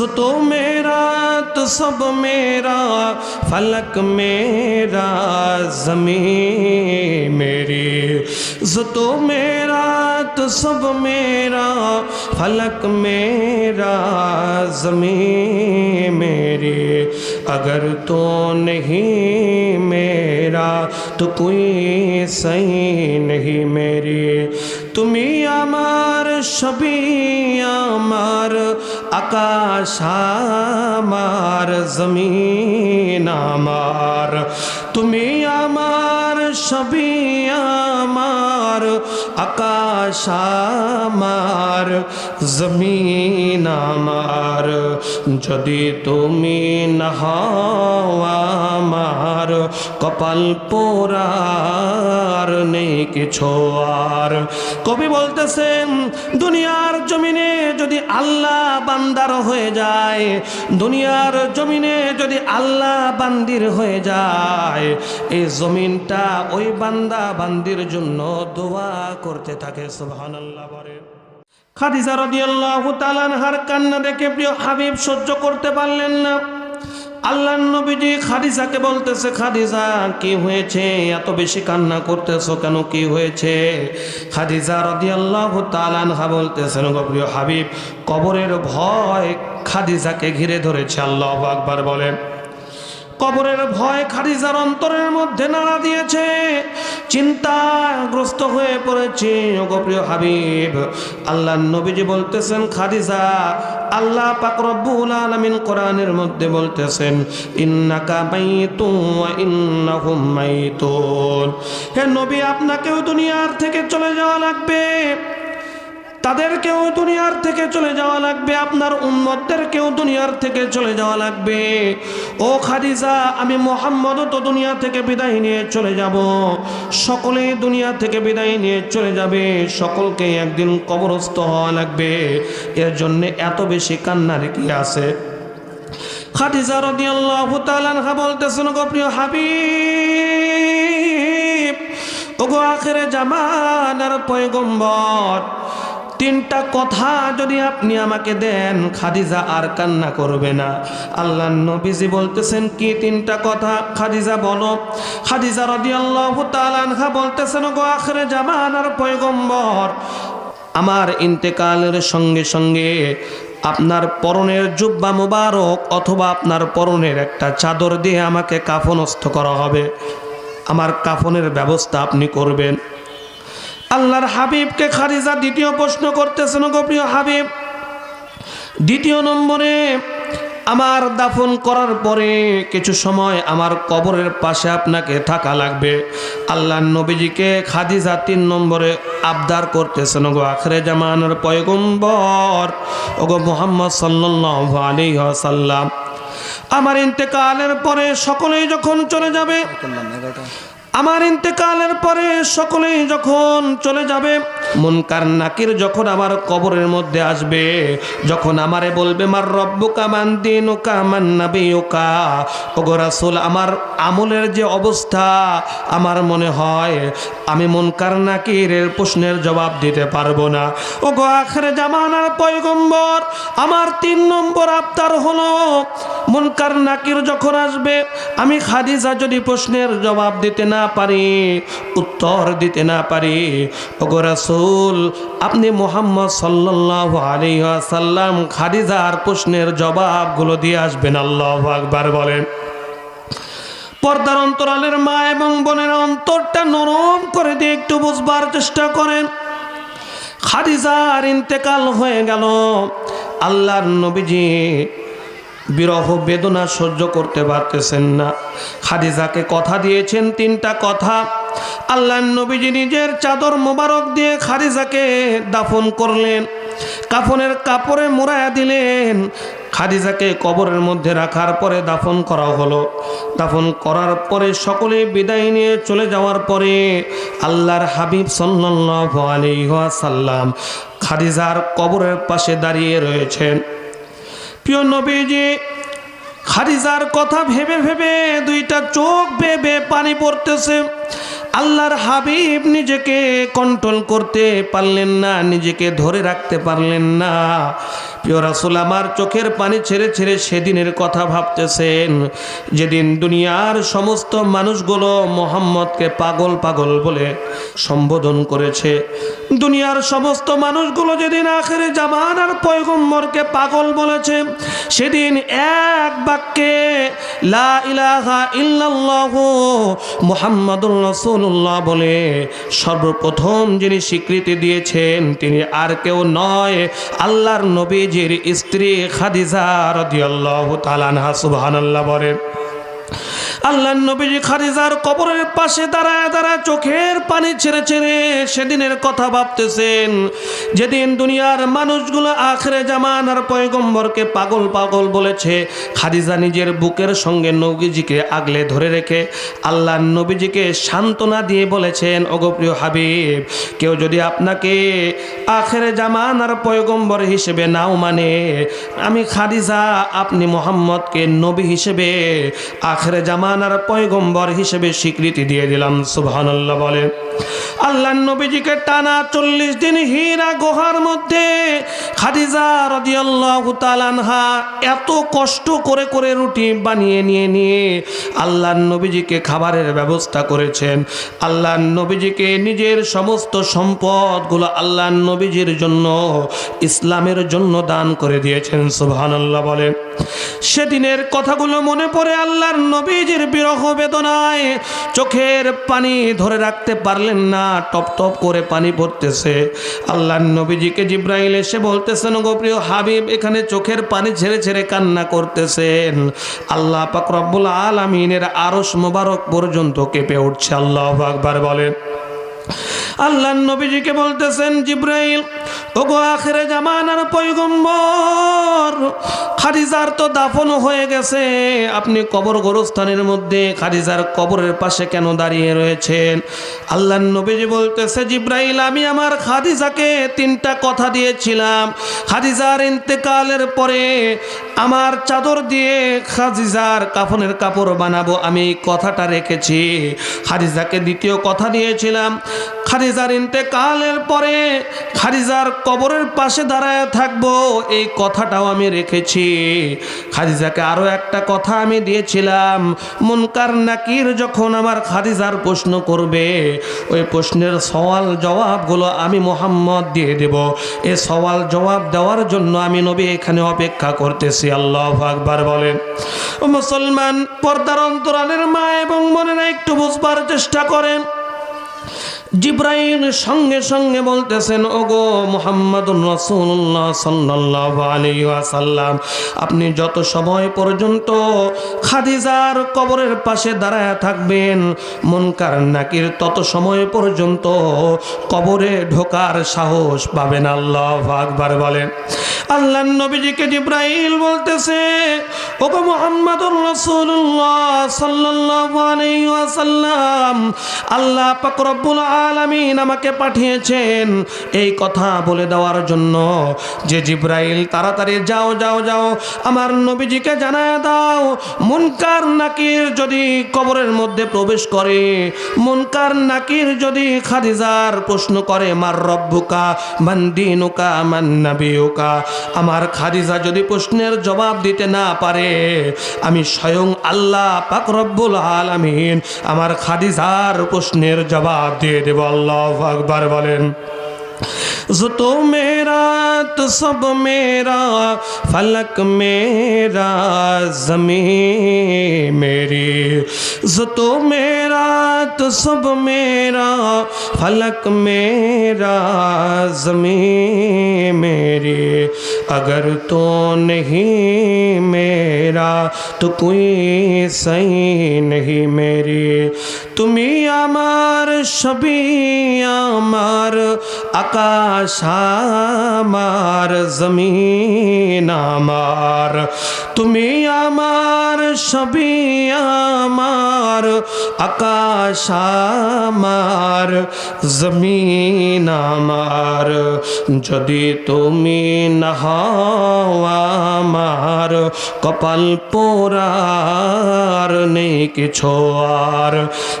तो मेरा तो सब मेरा, फलक मेरा, ज़मीन मेरी। ज तो मेरा तो सब मेरा, फलक मेरा, ज़मीन मेरी। अगर तो नहीं मेरा तो कोई सही नहीं मेरी। তুমি আমার সবই আমার আকাশ আমার জমিন আমার। তুমি আমার সবই আমার আকাশ আমার, জমিন আমার। যদি তুমি না আমার, কপাল পোড়ার নেই কিছু আর। কবি বলতেছেন, দুনিয়ার জমিনে যদি আল্লাহ বান্দার হয়ে যায়, দুনিয়ার জমিনে যদি আল্লাহ বান্দির হয়ে যায়, এই জমিনটা ওই বান্দা বান্দির জন্য দোয়া করতে থাকে, সুবহানাল্লাহ বলে। খাদিজা রাদিয়াল্লাহু হার কান্না দেখে প্রিয় হাবিব সহ্য করতে পারলেন না। আল্লাহ নবীজি খাদিজাকে বলতেছে, খাদিজা, কি হয়েছে? এত বেশি কান্না করতেছো কেন? কি হয়েছে? খাদিজা রদি আল্লাহ তালানহা বলতেছেন গো প্রিয় হাবিব, কবরের ভয় খাদিজাকে ঘিরে ধরেছে। আল্লাহ আকবার বলেন। কবরের ভয় খাদিজার অন্তরের মধ্যে নাড়া দিয়েছে। চিন্তাগ্রস্ত হয়ে পড়েছে, ওগো প্রিয় হাবিব। আল্লাহ নবীজি বলতেছেন, খাদিজা, আল্লাহ পাক রব্বুল আলামিন কোরআনের মধ্যে বলতেছেন, ইন্নাকা মাইতুন ওয়া হে নবী, আপনাকেও দুনিয়ার থেকে চলে যাওয়া লাগবে। তাদেরকেও দুনিয়ার থেকে চলে যাওয়া লাগবে, আপনার উম্মতদেরকেও দুনিয়ার থেকে চলে যাওয়া লাগবে। ও খাদিজা, আমি মোহাম্মদও তো দুনিয়া থেকে বিদায় নিয়ে চলে যাব। সকলেই দুনিয়া থেকে বিদায় নিয়ে চলে যাবে, সকলকে একদিন কবরস্থ হওয়া লাগবে। এর জন্য এত বেশি কান্নার কি আছে। খাদিজা রাদিয়াল্লাহু তাআলা বলতেছেন গো প্রিয় হাবিব, ওগো আখেরে জামানার পয়গম্বর তিনটা কথা যদি আপনি আমাকে দেন, খাদিজা আর কান্না করবে না। আল্লাহ নবীজি বলতেছেন, কি তিনটা কথা খাদিজা বলো? খাদিজা তাআলা আনহা বলতেছেন, গো আখেরে জামানার পয়গম্বর, আমার ইন্তেকালের সঙ্গে সঙ্গে আপনার পরনের জুব্বা মোবারক অথবা আপনার পরনের একটা চাদর দিয়ে আমাকে কাফনস্থ করা হবে। আমার কাফনের ব্যবস্থা আপনি করবেন। আল্লাহর হাবিবকে খারিজা দ্বিতীয় প্রশ্ন করতেছেন গো প্রিয় হাবিব, দ্বিতীয় নম্বরে আমার দাফন করার পরে কিছু সময় আমার কবরের পাশে আপনাকে থাকা লাগবে। আল্লাহ নবীজিকে খাদিজা তিন নম্বরে আবদার করতেছেন গো আখরে জামানের পয়গম্বর, ওগো মোহাম্মদ সাল্লাল্লাহু আলাইহি ওয়াসাল্লাম, আমার ইন্তেকালের পরে সকলেই যখন চলে যাবে আমার ইন্তেকালের পরে সকলেই যখন চলে যাবে মুনকার নাকির যখন আমার কবরের মধ্যে আসবে, যখন আমারে বলবে, মার রব্বুকা মান দিনুকা, মান নাবিয়ুকা। ওগো রাসূল, আমার আমলের যে অবস্থা, আমার মনে হয় আমি মুনকার নাকির প্রশ্নের জবাব দিতে পারব না। ওগো আখরে জামানার পয়গম্বর, আমার তিন নম্বর আবদার হলো, মুনকার নাকির যখন আসবে, আমি খাদিজা যদি প্রশ্নের জবাব দিতে না পারি, উত্তর দিতে না পারি, ওগো রাসূল আপনি মোহাম্মদ সাল্লাল্লাহু আলাইহি ওয়াসাল্লাম খাদিজার প্রশ্নের জবাবগুলো দিয়ে আসবেন, আল্লাহু আকবার বলেন। পর্দার অন্তরালের মা এবং বোনের অন্তরটা নরম করে দিয়ে একটু বুঝবার চেষ্টা করেন। খাদিজার ইন্তেকাল হয়ে গেল। আল্লাহর নবীজি বিরহ বেদনা সহ্য করতে পারতেছেন না। খাদিজাকে কথা দিয়েছেন তিনটা কথা। আল্লাহ নবীজি নিজের চাদর মোবারক দিয়ে খাদিজাকে দাফন করলেন। কাফনের কাপড়ে মোড়ায়া দিলেন। খাদিজাকে কবরের মধ্যে রাখার পরে দাফন করা হলো। দাফন করার পরে সকলে বিদায় নিয়ে চলে যাওয়ার পরে আল্লাহর হাবিব সাল্লাল্লাহু খাদিজার কবরের পাশে দাঁড়িয়ে রয়েছেন। প্রিয় নবীজি, খাদিজার কথা ভেবে ভেবে দুইটা চোখ ভেবে পানি পড়তেছে। আল্লাহর হাবিব নিজেকে কন্ট্রোল করতে পারলেন না নিজেকে ধরে রাখতে পারলেন না। প্রিয় রাসুল, আমার চোখের পানি ছেড়ে ছেড়ে সেদিনের কথা ভাবতেছেন। যেদিন দুনিয়ার সমস্ত মানুষগুলো মোহাম্মদকে পাগল পাগল বলে সম্বোধন করেছে, দুনিয়ার সমস্ত মানুষগুলো যেদিন আখেরে জামানার পয়গম্বরকে পাগল বলেছে, সেদিন এক বাক্যে, লা ইলাহা ইল্লাল্লাহু বলে সর্বপ্রথম যিনি স্বীকৃতি দিয়েছেন, তিনি আর কেউ নয়, আল্লাহর নবীজির স্ত্রী খাদিজা রদিয়াল্লাহ তালানহা সুবাহান্লাহ সুবহানাল্লাহ বলে আল্লাহ নবীজি খাদিজার কবরের পাশে দাঁড়ায় দাঁড়ায় চোখের পানি ছেড়ে ছেড়ে সেদিনের কথা ভাবতেছেন। যেদিন দুনিয়ার মানুষগুলো আখরে জামানার পয়গম্বরকে পাগল পাগল বলেছে, খাদিজা নিজের বুকের সঙ্গে নবীজিকে আগলে ধরে রেখে আল্লাহ নবীজিকে সান্ত্বনা দিয়ে বলেছেন অগপ্রিয় হাবিব, কেউ যদি আপনাকে আখেরে জামানার পয়গম্বর হিসেবে নাও মানে আমি খাদিজা, আপনি মোহাম্মদকে নবী হিসেবে আখেরে জামানার পয়গম্বর হিসেবে স্বীকৃতি দিয়ে দিলাম, সুবহানাল্লাহ বলে। আল্লাহ নবীজিকে টানা চল্লিশ দিন হীরা গুহার মধ্যে খাদিজা রাদিয়াল্লাহু তাআলা আনহা এত কষ্ট করে করে রুটি বানিয়ে নিয়ে নিয়ে আল্লাহ নবীজিকে খাবারের ব্যবস্থা করেছেন। আল্লাহ নবীজিকে নিজের সমস্ত সম্পদগুলো আল্লাহ নবীজির জন্য, ইসলামের জন্য দান করে দিয়েছেন, সুবহানাল্লাহ বলে। সেদিনের কথাগুলো মনে পড়ে আল্লাহর নবীজির বিরহ বেদনায়। চোখের পানি ধরে রাখতে পারলেন না, টপ টপ করে পানি পড়তেছে আল্লাহর নবীজিকে জিব্রাইল এসে বলতেছেন গো প্রিয় হাবিব, এখানে চোখের পানি ছেড়ে ছেড়ে কান্না করতেছেন। আল্লাহ পাক রব্বুল আলামিনের আরশ মোবারক পর্যন্ত কেঁপে উঠছে। আল্লাহ আকবার বলেন। আল্লাহ নবীজিকে বলতেছেন, জিব্রাইল, ওগো আখেরে জামানার পয়গম্বর, খাদিজার তো দাফন হয়ে গেছে। আপনি কবর গোরস্থানের মধ্যে খাদিজার কবরের পাশে কেন দাঁড়িয়ে রয়েছেন? আল্লাহ নবীজি বলতেছে, জিব্রাইল, আমি আমার খাদিজাকে তিনটা কথা দিয়েছিলাম। খাদিজার ইন্তেকালের পরে আমার চাদর দিয়ে খাজিজার কাফনের কাপড় বানাবো, আমি কথাটা রেখেছি। খাদিজাকে দ্বিতীয় কথা দিয়েছিলাম, খাদিজার ইন্তেকালের পরে খাদিজার কবরের পাশে দাঁড়ায় থাকব, এই কথাটাও আমি রেখেছি। খাদিজাকে আরও একটা কথা আমি দিয়েছিলাম, মুনকার নাকির যখন আমার খাদিজার প্রশ্ন করবে, ওই প্রশ্নের সওয়াল জবাবগুলো আমি মোহাম্মদ দিয়ে দেব। এ সওয়াল জবাব দেওয়ার জন্য আমি নবী এখানে অপেক্ষা করতেছি। আল্লাহ আকবার বলেন। মুসলমান পর্দার অন্তরালের মা এবং মনেরা একটু বুঝবার চেষ্টা করেন। জিব্রাইল সঙ্গে সঙ্গে বলতেছেন, ওগো মোহাম্মদ রসুল্লাহ সাল্লাহ আলী আসাল্লাম আপনি যত সময় পর্যন্ত খাদিজার কবরের পাশে দাঁড়ায় থাকবেন, মনকার নাকির তত সময় পর্যন্ত কবরে ঢোকার সাহস পাবেন। আল্লাহ আকবার বলেন। আল্লাহ নবীজিকে জিব্রাইল বলতেছে ওগো মোহাম্মদুর রসুল্লাহ সাল্লাল্লাহু আল্লাহ পাক রব্বুল আলামিন আমাকে পাঠিয়েছেন এই কথা বলে দেওয়ার জন্য। যে জিব্রাইল, তাড়াতাড়ি যাও যাও যাও, আমার নবীজিকে জানায় দাও, মুনকার নাকির যদি কবরের মধ্যে প্রবেশ করে, মুনকার নাকির যদি খাদিজার প্রশ্ন করে, মার রব্বুকা মান দিনুকা, মান নাবিউকা আমার খাদিজা যদি প্রশ্নের জবাব দিতে না পারে আমি স্বয়ং আল্লাহ পাক রব্বুল আলামিন আমার খাদিজার প্রশ্নের জবাব দিয়ে দেব। আল্লাহ আকবার বলেন তো মেরা, তো সব মেরা, ফলক মেরা, জমি মেরি। তো মেরা तो सब मेरा, फलक मेरा, ज़मीन मेरी। अगर तो नहीं मेरा तो कोई सही नहीं मेरी। তুমি আমার, সবই আমার, আকাশ আমার, জমিন আমার। তুমি আমার, সবই আমার, আকাশ আমার, জমিন আমার। যদি তুমি না হও আমার, কপাল পোড়ার নেই কিছু আর।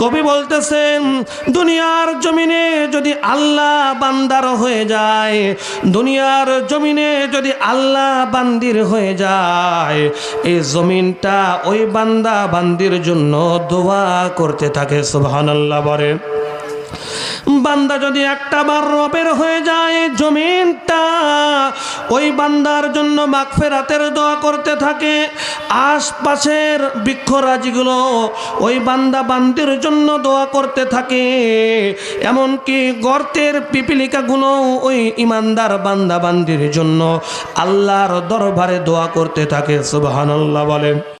কবি বলতেছেন, দুনিয়ার জমিনে যদি আল্লাহ বান্দার হয়ে যায়, দুনিয়ার জমিনে যদি আল্লাহ বান্দির হয়ে যায় এই জমিনটা ওই বান্দা বান্দির জন্য দোয়া করতে থাকে। সুবহানাল্লাহ বলে। বান্দা যদি একটা বার রবের হয়ে যায়, জমিনটা ওই বান্দার জন্য মাগফেরাতের দোয়া করতে থাকে আশপাশের বৃক্ষরাজিগুলো ওই বান্দা বান্দির জন্য দোয়া করতে থাকে। এমনকি গর্তের পিপিলিকাগুলো ওই ইমানদার বান্দা বান্দির জন্য আল্লাহর দরবারে দোয়া করতে থাকে, সুবহানাল্লাহ বলেন।